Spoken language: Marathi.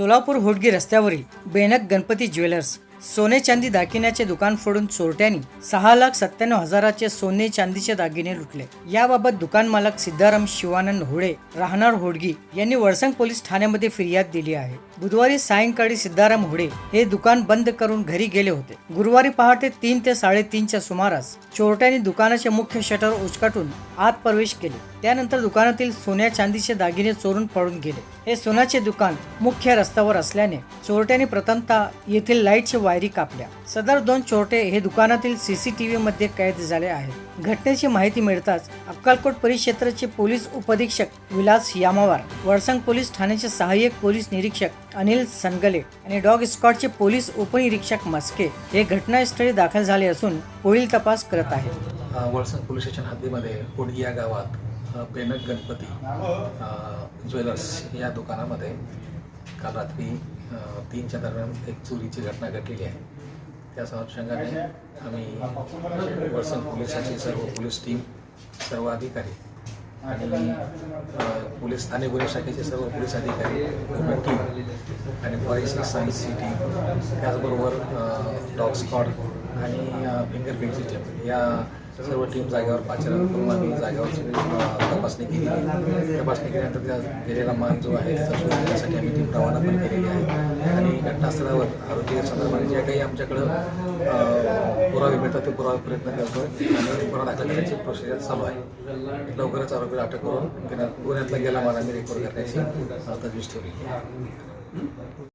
सोलापूर होडगी रस्त्यावरील बेनक गणपती ज्वेलर्स. सोने चांदी दागिन्याचे दुकान फोडून चोरट्यांनी सहा लाख सत्त्याण्णव हजाराचे सोने चांदीचे दागिने लुटले. याबाबत दुकान मालक सिद्धाराम शिवानंद होळे राहणार होडगी यांनी वळसंग पोलीस ठाण्यामध्ये फिर्याद दिली आहे. बुधवारी सायंकाळी सिद्धाराम होडे हे दुकान बंद करून घरी गेले होते. गुरुवारी पहाटे तीन ते साडेतीनच्या सुमारास चोरट्यांनी दुकानाचे मुख्य शटर उचकाटून आत प्रवेश केले. त्यानंतर दुकानातील सोन्या चांदीचे दागिने चोरून पळून गेले. हे सोन्याचे दुकान मुख्य रस्त्यावर असल्याने चोरट्यांनी प्रथमतः येथील लाईटचे वायरी कापल्या. सदर दोन चोरटे हे दुकानातील सीसीटीव्ही मध्ये कैद झाले आहेत. घटनेची माहिती मिळताच अक्कलकोट परिक्षेत्राचे पोलीस उपधीक्षक विलास यामावार वडसंग पोलीस ठाण्याचे सहाय्यक पोलीस निरीक्षक अनिल सनगले आणि डॉग स्क्वॉडचे पोलीस उपनिरीक्षक मस्के हे घटनास्थळी दाखल झाले असून पुढील तपास करत आहेत. वळसंग पोलीस स्टेशन हद्दीमध्ये होडगी या गावात अ, गणपती ज्वेलर्स या दुकानामध्ये काल रात्री तीनच्या दरम्यान एक चोरीची घटना घडलेली आहे. त्या अनुषंगाने आम्ही वळसंग पोलिसांची सर्व पोलीस टीम सर्व अधिकारी आणि पोलीस स्थानिक गुन्हे शाखेचे सर्व पोलीस अधिकारी टीम आणि फॉरेन्सिक सायन्सची टीम त्याचबरोबर डॉग स्कॉड आणि फिंगरप्रिंटची टीम या सर्व टीम जागेवर पाचारण करून आम्ही जागेवरची तपासणी केली. तपासणी केल्यानंतर त्या गेलेला मान जो आहे त्याचा शोध घेण्यासाठी आम्ही टीम रवाना पण केलेली आहे. आणि घटनास्थळावर आरोग्य संदर्भाने ज्या काही आमच्याकडं पुरावे मिळतात ते पुरावे प्रयत्न करतो आणि गुन्हा दाखल करण्याची प्रोसिजर चालू आहे. लवकरच आरोग्य अटक करून गुन्ह्यातला गेला मान आम्ही रेकॉर्ड करण्याची तजवीज ठेवली आहे